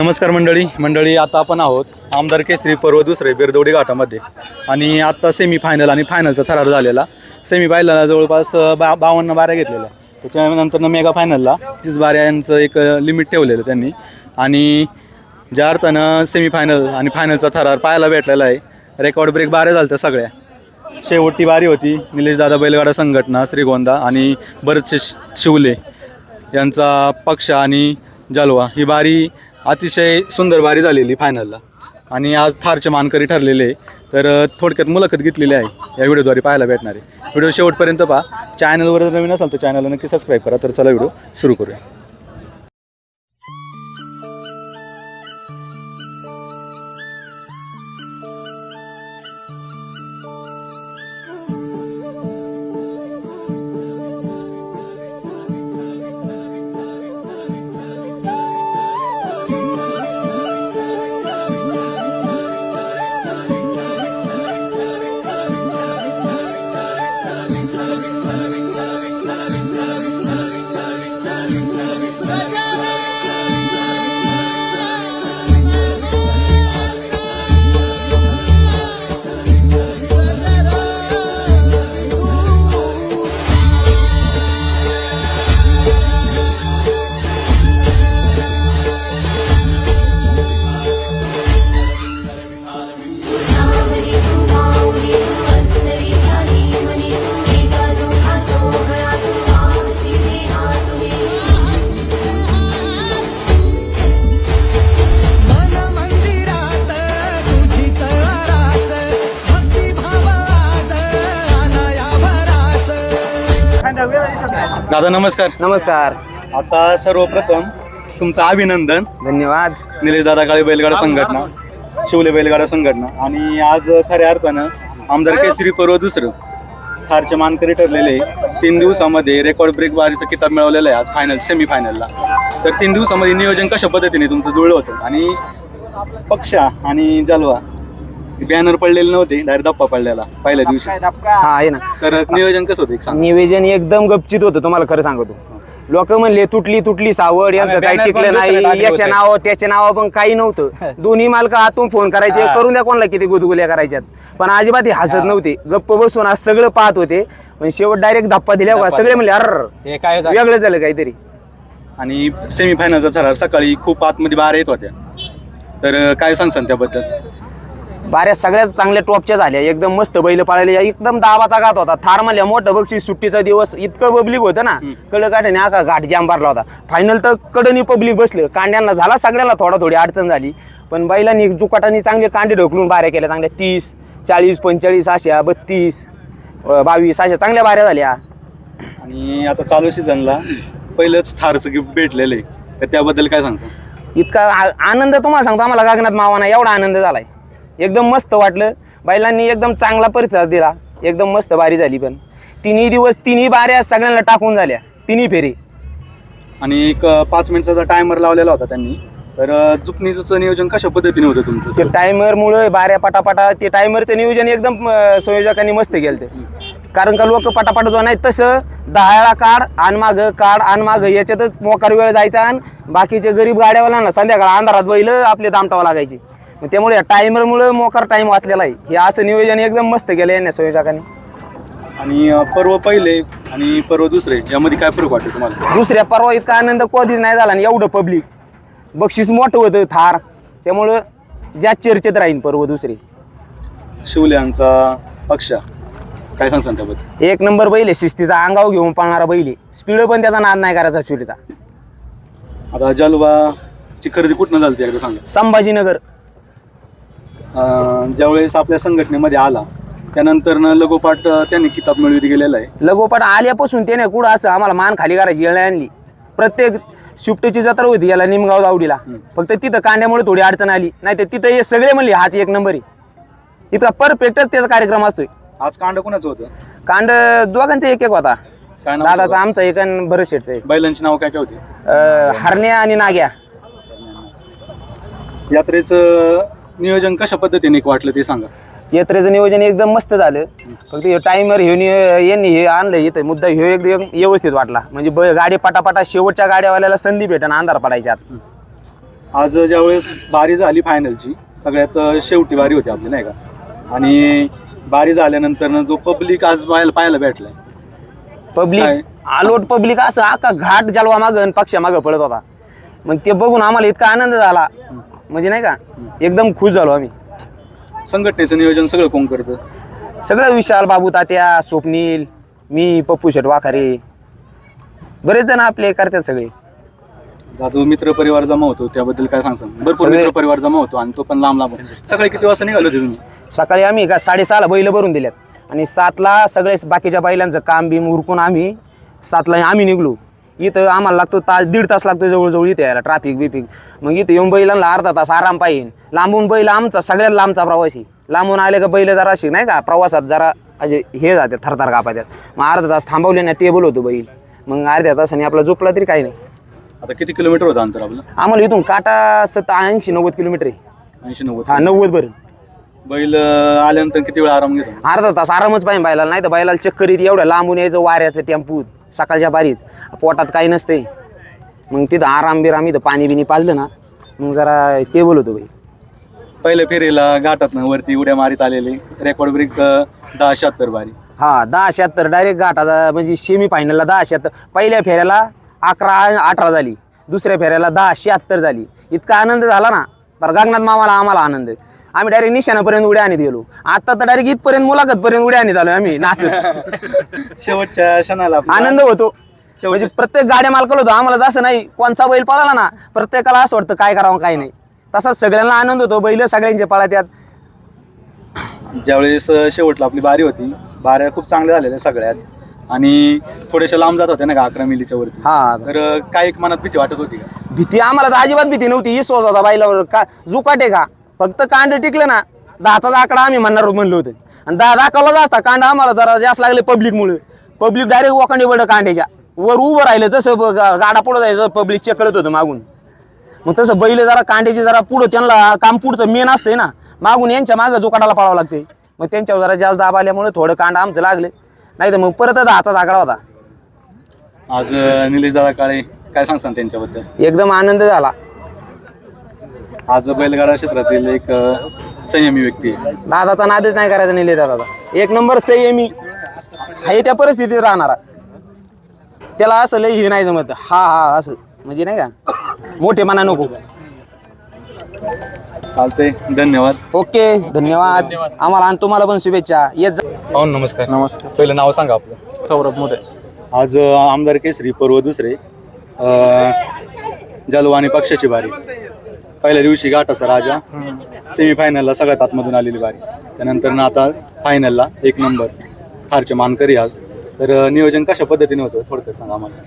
नमस्कार मंडळी. मंडळी आता आपण आहोत आमदार केसरी पर्व दुसरे बिरदोडी घाटामध्ये. आणि आत्ता सेमी फायनल आणि फायनलचा थरार झालेला. सेमी फायनलला जवळपास बा बावन्न बाऱ्या घेतलेल्या. त्याच्यानंतर मेगा फायनलला तीस बाऱ्या यांचं एक लिमिट ठेवलेलं त्यांनी. आणि ज्या अर्थानं सेमी फायनल आणि फायनलचा थरार पाहायला भेटलेला आहे रेकॉर्ड ब्रेक बाऱ्या झाल्या सगळ्या. शेवटची बारी होती निलेश दादा बैलगाडा संघटना श्रीगोंदा आणि बरेचसे शिवले यांचा पक्ष आणि जलवा. ही बारी अतिशय सुंदर बारी झालेली फायनलला आणि आज थारचे मानकरी ठरलेले तर थोडक्यात मुलाखत घेतलेली आहे. या व्हिडिओद्वारे पाहायला भेटणार आहे. व्हिडिओ शेवटपर्यंत पहा. चॅनलवर जर नवीन असाल तर चॅनलला नक्की सबस्क्राईब करा. तर चला व्हिडिओ सुरू करूया. दादा नमस्कार. नमस्कार. आता सर्वप्रथम तुमचं अभिनंदन. धन्यवाद. निलेश दादा काळे बैलगाडा संघटना शिवले बैलगाडा संघटना आणि आज खऱ्या अर्थानं आमदार केसरी पर्व दुसरं. थारचे मानकरी ठरलेले तीन दिवसामध्ये रेकॉर्ड ब्रेक बारीचा किताब मिळवलेला आहे आज फायनल सेमी फायनलला तर तीन दिवसामध्ये नियोजन कशा पद्धतीने तुमचं जुळलं होतं? आणि पक्षा आणि जलवा बॅनर पडलेले नव्हते डायरेक्ट धप्पा पडलेला पहिल्या दिवशी हा आहे ना. तर नियोजन कसं होतं एक सांग. निवेदन एकदम गपचित होतं तुम्हाला खरं सांगतो. लोक म्हणले तुटली तुटली सावड यांचं काही टिकलं नाही याच्या. नाव त्याच्या नाव पण काही नव्हतं. दोन्ही मालक आतून फोन करायचे करून द्या कोणाला किती गुदगुल्या करायच्यात. पण अजिबात हे हसत नव्हते. गप्प बसून आज सगळं पाहत होते. पण शेवट डायरेक्ट धप्पा दिल्या का सगळे म्हणले अर वेगळं झालं काहीतरी. आणि सेमी फायनलचा थरार सकाळी खूप आतमध्ये बारा येत होत्या. तर काय सांगसान त्याबद्दल? बाऱ्या सगळ्यात चांगल्या टॉपच्या झाल्या. एकदम मस्त बैल पाळले. एकदम दाबाचा घात होता. थार म्हणल्या मोठं बक्षीस सुट्टीचा दिवस. इतकं पब्लिक होतं ना. कळ आका घाट जाम भरला होता. फायनल तर कडनी पब्लिक बसलं. कांड्यांना झाला सगळ्याला थोडा थोडी अडचण झाली. पण बैलांनी जुकाटाने चांगले कांडे ढोकलून बाऱ्या केल्या. चांगल्या तीस चाळीस पंचेचाळीस अशा बत्तीस बावीस अशा चांगल्या बाऱ्या झाल्या. आणि आता चालू सीझनला पहिलंच थारचं गिफ्ट भेटलेलं आहे. तर त्याबद्दल काय सांगतो? इतका आनंद तुम्हाला सांगतो. आम्हाला गगनात मावाना एवढा आनंद झालाय. एकदम मस्त वाटलं. बैलांनी एकदम चांगला परिचय दिला. एकदम मस्त बारी झाली पण. तिन्ही दिवस तिन्ही बाऱ्या सगळ्यांना टाकून झाल्या. तिन्ही फेरी. आणि एक पाच मिनिटाचा टायमर लावलेला होता त्यांनी. तर जुकनीचं नियोजन कशा पद्धतीने होतं तुमचं ते? टायमरमुळे बाऱ्या पटापटा ते टायमरचं नियोजन एकदम संयोजकांनी मस्त केलं ते कारण का लोक पटापट जो नाही तसं दहाळा काढ आण माग काढ आण माग याच्यातच मोकार वेळ जायचा आणि बाकीचे गरीब गाड्यावाल्यांना संध्याकाळ अंधारात बैल आपले दामटावं लागायचे. मग त्यामुळे या टायमरमुळे मोकार टाइम वाचलेला आहे. हे असं नियोजन एकदम मस्त केलं यांनी संयोजकांनी आणि अं, पर्व पहिले आणि पर्व दुसरे यामध्ये काय फरक वाटतो तुम्हाला? दुसऱ्या परवा इतका आनंद कधीच नाही झाला आणि एवढं पब्लिक बक्षीस मोठं होतं थार. त्यामुळं ज्या चर्चेत राहीन पर्व दुसरी. शिवले यांचा पक्षा. काय सांगसान त्याबद्दल? एक नंबर बैल आहे शिस्तीचा अंगाव घेऊन पाळणारा बैल आहे. स्पीड पण त्याचा नाद नाही करायचा चुलीचा आता जलवाची खरेदी कुठनं झाली एकदा सांगा. संभाजीनगर. ज्यावेळेस आपल्या संघटनेमध्ये आला त्यानंतर लगोपाठ त्यांनी किताब मिळवित गेलेला आहे. लगोपाठ आल्यापासून त्याने कुठं असं आम्हाला मान खाली करायची येळ आणली. प्रत्येक शिफ्टची जत्रा होती याला निमगाव दावडीला फक्त तिथं कांड्यामुळे थोडी अडचण आली. नाही तर तिथं हे सगळे म्हणले हाच एक नंबर आहे. इतका परफेक्टच त्याचा कार्यक्रम असतोय. आज कांड कोणाचं होतं? कांड दोघांचा एक एक होता. दादाचा? आमचा एक आणि शेठचा एक. बैलांची नाव काय काय होती? हरण्या आणि नाग्या. यात्रेचं नियोजन कशा पद्धतीने एक वाटलं ते सांगा. यात्रेचं नियोजन एकदम मस्त झालं. फक्त हे टायमर हे यांनी हे आणलं इथं. मुद्दा ह्यो एकदम व्यवस्थित वाटला. म्हणजे ब गाडी पटापटा शेवटच्या गाड्यावाल्याला संधी भेटन अंधार पडायच्यात. आज ज्यावेळेस बारी झाली फायनलची सगळ्यात शेवटी बारी होती आपली नाही का? आणि बारी झाल्यानंतर जो पब्लिक आज पाहायला पाहायला भेटलाय. काय? पब्लिक आलोट पब्लिक असं आका घाट जलवा मागं पक्षा मागं पळत होता. मग ते बघून आम्हाला इतका आनंद झाला. म्हणजे नाही का एकदम खुश झालो आम्ही. संघटनेचं नियोजन सगळं कोण करतं? सगळं विशाल बाबू तात्या स्वप्नील मी पप्पू शेट वाखारे. बरेच जण आपले करतात सगळे. जो मित्र परिवार जमा होतो त्याबद्दल काय सांगसान भरपूर सगळे- मित्र परिवार जमा होतो आणि तो पण लांब लांब सकाळी किती वाजता निघाले होते तुम्ही? सकाळी आम्ही का साडेसहाला बैल भरून दिल्यात. आणि सातला सगळे बाकीच्या बैलांचं काम बिम उरकून आम्ही सातला आम्ही निघलो. इथं आम्हाला लागतो तास दीड तास लागतो जवळजवळ इथे यायला ट्रॅफिक बिफिक. मग इथं येऊन बैलांना अर्धा तास आराम पाहिजे. लांबून बैल आमचा सगळ्यात लांबचा प्रवासी. लांबून आले का बैल जरा अशी नाही का प्रवासात जरा असे हे जाते थरथर कापात्यात मग अर्धा तास थांबवले ना टेबल होतो बैल. मग अर्ध्या तासाने आपला झोपला तरी काही नाही. आता किती किलोमीटर होतं अंतर आपलं? आम्हाला इथून काटा सत्ता ऐंशी नव्वद किलोमीटर आहे. ऐंशी नव्वद हा नव्वद बरं बैल अं, आल्यानंतर किती वेळ आराम घेतो? अर्धा तास आरामच पाहिजे बैलाला नाही तर बैलाला चक्कर येते एवढं लांबून यायचं वाऱ्याचं टेम्पूत. सकाळच्या बारीत. पोटात काही नसते. मग तिथं आराम बिराम इथं पाणी बिनी पाजलं ना मग जरा टेबल होतो बाई. पहिल्या फेरीला घाटातनं वरती उड्या मारीत आलेले. रेकॉर्ड ब्रेक दहा शहात्तर बारी. हा दहा शहात्तर डायरेक्ट घाटाचा म्हणजे सेमी फायनलला दहा शहात्तर. पहिल्या फेऱ्याला अकरा अठरा झाली. दुसऱ्या फेऱ्याला दहा शहात्तर झाली. इतका आनंद झाला ना. तर गगनाथ मामाला आम्हाला आनंद. आम्ही डायरेक्ट निशाणापर्यंत उड्या आणत गेलो. आता तर डायरेक्ट इथपर्यंत मुलाखतपर्यंत उड्या आणत आलो आम्ही नाचत. शेवटच्या क्षणाला आनंद होतो. म्हणजे प्रत्येक गाड्या मालकाला होतो. आम्हाला जसं नाही कोणचा बैल पळाला ना प्रत्येकाला असं वाटतं काय करावं काय नाही. तसाच सगळ्यांना आनंद होतो. बैल सगळ्यांचे पळात्यात ज्यावेळेस अं, शेवटला आपली बारी होती बाऱ्या खूप चांगल्या झालेल्या सगळ्यात. आणि थोड्याशा लांब जात होत्या ना का अकरा मिलीच्या वरती? हा. तर काय एक मनात भीती वाटत होती का? भीती आम्हाला तर अजिबात भीती नव्हती. इसोच होता बैलावर का जुकाटे का? फक्त कांड टिकलं ना दहाचा आकडा आम्ही म्हणणार म्हणलो होतं. आणि दहा दाखवला असता कांड आम्हाला जरा जास्त लागले पब्लिकमुळे पब्लिक डायरेक्ट वखंडी पडलं कांड्याच्या वर उभं राहिलं जसं गाडा पुढं जायचं पब्लिक कळत होतं मागून. मग तसं बैल जरा कांड्याची जरा पुढं त्यांना काम पुढचं मेन असते ना. मागून यांच्या मागं जोकाटाला पळावं लागते. मग त्यांच्यावर जरा जास्त दाब आल्यामुळे थोडं कांड आमचं लागले. नाही तर मग परत दहाचाच आकडा होता. आज निलेश दादा काळे काय सांगसान त्यांच्याबद्दल? एकदम आनंद झाला. आज बैलगाडा क्षेत्रातील एक अं, संयमी व्यक्ती आहे. दादाचा नादच नाही करायचा नेले दादाचा. एक नंबर संयमी. आहे त्या परिस्थितीत राहणारा. त्याला असं लय हे नाही जमत. हा हा असं. म्हणजे नाही का? मोठे मना नको. चालतंय. धन्यवाद. ओके धन्यवाद. आम्हाला आणि तुम्हाला पण शुभेच्छा. येत जा. नमस्कार. नमस्कार. पहिलं नाव सांगा आपलं. सौरभ मोरे. आज अं, आमदार केसरी पर्व दुसरे. अं, जलवाणी पक्षाची बारी. पहिल्या दिवशी घाटाचा राजा सेमीफायनलला सगळ्यात आतमधून आलेली बारी. त्यानंतर ना आता फायनलला एक नंबर. फारचे मानकरी आज. तर नियोजन कशा पद्धतीने होतं? थोडक्यात सांगा आम्हाला.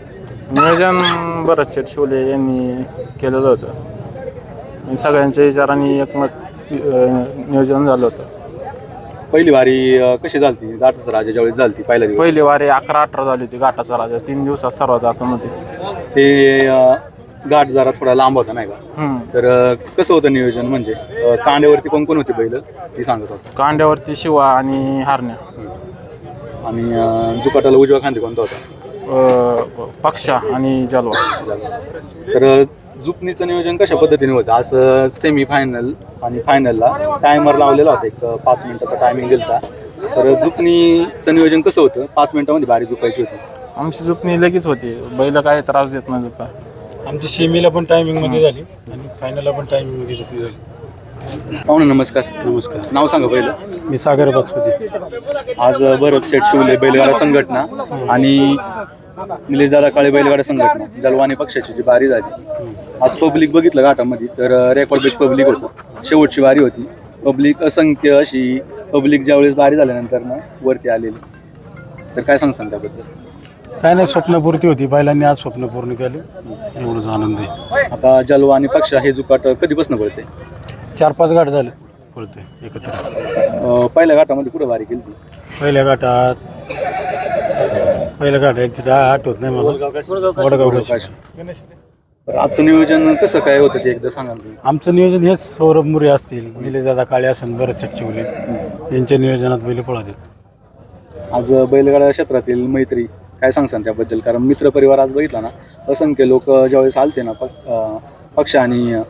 नियोजन बरंच शेठ शिवले यांनी केलेलं होतं. आणि सगळ्यांच्या विचारांनी एकमत अं, नियोजन झालं होतं. पहिली बारी अं, कशी झालती? घाटाचा राजा ज्यावेळेस झालती पहिल्या दिवशी? पहिली वारी अकरा अठरा झाली होती. घाटाचा राजा. तीन दिवसात सर्वात आतमध्ये. ते अं, घाट जरा थोडा लांब होता नाही का? हम्म. तर अं, कसं होतं नियोजन? म्हणजे अं, कांड्यावरती कोण कोण होती बैल? ती सांगत होतं. कांड्यावरती शिवा आणि हारण्या. आणि अं, जुकाटाला उजवा खांदी कोणता होता? अं, पक्षा आणि जलवा. तर जुपणीचं नियोजन कशा पद्धतीने होतं? असं सेमी फायनल आणि फायनलला टायमर लावलेला होता एक अं, पाच मिनिटाचा टायमिंग दिलता. तर जुपणीचं नियोजन कसं होतं? पाच मिनिटामध्ये बारी झुकायची होती. आमची झुपणी लगेच होती. बैल काय त्रास देत नाही झुपा. आमची सेमीला पण टायमिंगमध्ये झाली आणि फायनलला पण टायमिंगमध्ये झोपली झाली. पाहुणे नमस्कार. नमस्कार. नाव सांगा पहिलं. मी सागर बाचपती आज भरत शेठ शिवले बैलगाडा संघटना आणि निलेश दादा काळे बैलगाडा संघटना जलवानी पक्षाची जी बारी झाली. आज पब्लिक बघितलं घाटामध्ये तर रेकॉर्ड ब्रेक पब्लिक होतं. शेवटची बारी होती. पब्लिक असंख्य अशी पब्लिक ज्यावेळेस बारी झाल्यानंतर ना वरती आलेली. तर काय सांग सांग त्याबद्दल? काय नाही स्वप्नपूर्ती होती. बैलांनी आज स्वप्न पूर्ण केले. एवढंच आनंद आहे. आता जलवा आणि पक्षा हे जुकाट कधीपासून पडते चार पाच गाठ झाले. पळते एकत्र. अं, पहिल्या घाटामध्ये कुठं बारी केली ती पहिल्या गाठात पहिल्या गाठ एक तिथं आठवत नाही मला. वडगाव तर आजचं नियोजन कसं काय होतं ते एकदा सांगा तुम्ही. आमचं नियोजन हेच सौरभ मुरे असतील निलेशदादा काळे असेल बरेच चिवले यांच्या नियोजनात बैल पळातील आज बैलगाडा क्षेत्रातील मैत्री काय सांगसान त्याबद्दल? कारण मित्र परिवार आज बघितला ना असंख्य लोक ज्यावेळेस आलते ना पक पक्ष आणि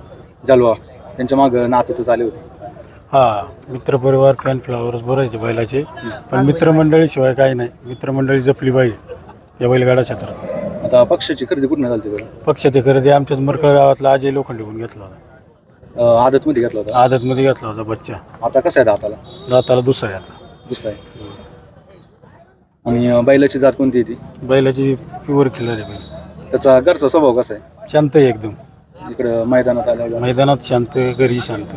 जलवा त्यांच्या मागं नाचतच आले होते. हा मित्रपरिवार फॅन फ्लावर्स भरायचे बैलाचे. पण मित्रमंडळीशिवाय काही नाही. मित्रमंडळी जपली पाहिजे या बैलगाडा क्षेत्रात. आता पक्षाची खरेदी कुठून झाली होती पक्ष ते खरेदी आमच्याच मरकळ गावातला अजय लोखंडे घेतला होता. आदतमध्ये घेतला होता? आदतमध्ये घेतला होता बच्चा. आता कसं आहे दाताला? दाताला दुसरा आहे आता. दुसरा आहे. आणि बैलाची जात कोणती आहे ती? बैलाची प्युअर खिल्लर आहे बैल. त्याचा घरचा स्वभाव कसा आहे? शांत आहे एकदम. इकडं मैदानात आल्यावर मैदानात शांत घरी शांत.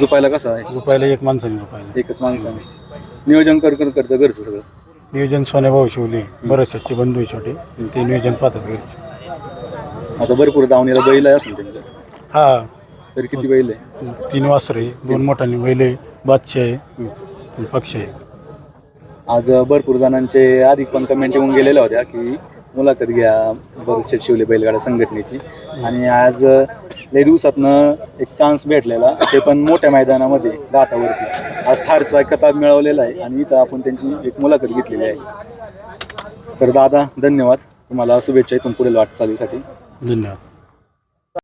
झोपायला कसा आहे? झोपायला एक माणसाने झोपायला. एकच माणसाने. नियोजन कर कर करतं घरचं सगळं. नियोजन सोन्याभाऊ शिवले बरेचसे बंधू आहे छोटे. ते नियोजन पाहतात घरचे. आता भरपूर दावणीला बैल आहे असेल त्यांच्या. हा. तरी किती बैल आहे? तीन वासरे दोन मोठाले बैल आहे बादशाह आहे पक्ष आहे. आज भरपूर जणांचे आधी पण कमेंट येऊन गेलेल्या होत्या की मुलाखत घ्या बरेचसे शिवले बैलगाडा संघटनेची. आणि आज लई दिवसातनं एक चान्स भेटलेला ते पण मोठ्या मैदानामध्ये घाटावरती. आज थारचा कताब मिळवलेला आहे आणि इथं आपण त्यांची एक मुलाखत घेतलेली आहे. तर दादा धन्यवाद. तुम्हाला शुभेच्छा इथून पुढील वाटचालीसाठी. धन्यवाद.